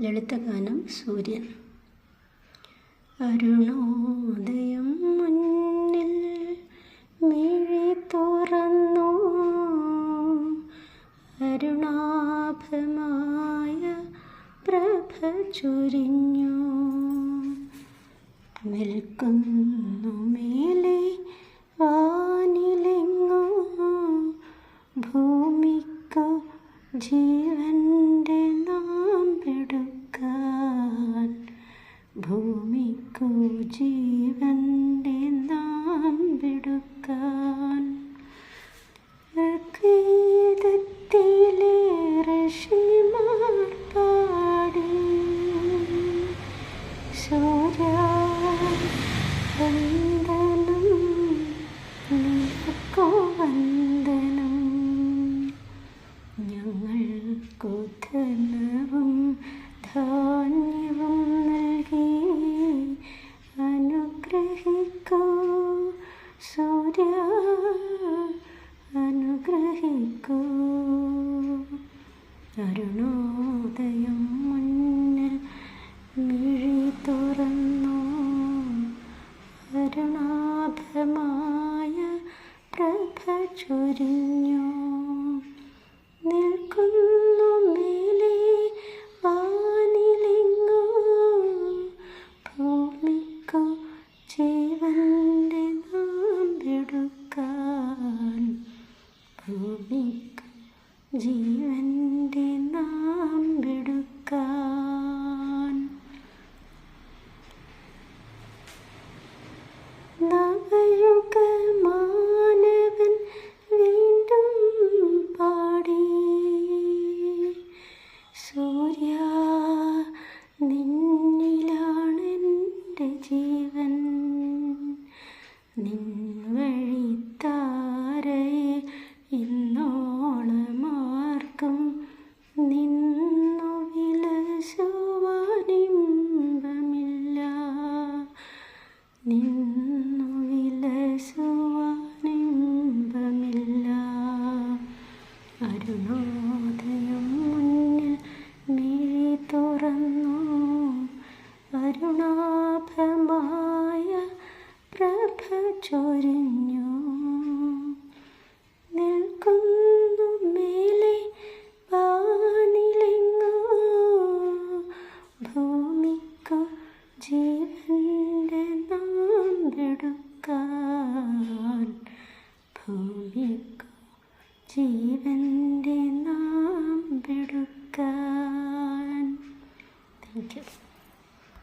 ലളിതഗാനം സൂര്യൻ. അരുണോദയം മുന്നിൽ മിഴി തുറന്നു. അരുണാഭമായ പ്രഭ ചൊരിഞ്ഞു. നിൽക്കുന്നു മേലെ ജീവന്റെ നാമ്പെടുക്കാൻ ഭൂമിക്കു ജീവന്റെ നാമ്പെടുക്കാൻ ധാന്യവും നൽകി. അനുഗ്രഹിക്കൂ. സൂര്യ അനുഗ്രഹിക്കൂ. അരുണോദയം മുന്നിൽ മിഴി തുറന്നു. അരുണാഭമായ പ്രഭ ചൊരിഞ്ഞു. ജീവന്റെ നവയുഗ മാനവൻ വീണ്ടും പാടി. സൂര്യ നിന്നിലാണെന്റെ ജീവൻ. നിൻ നാമ്പെടുക്കാൻ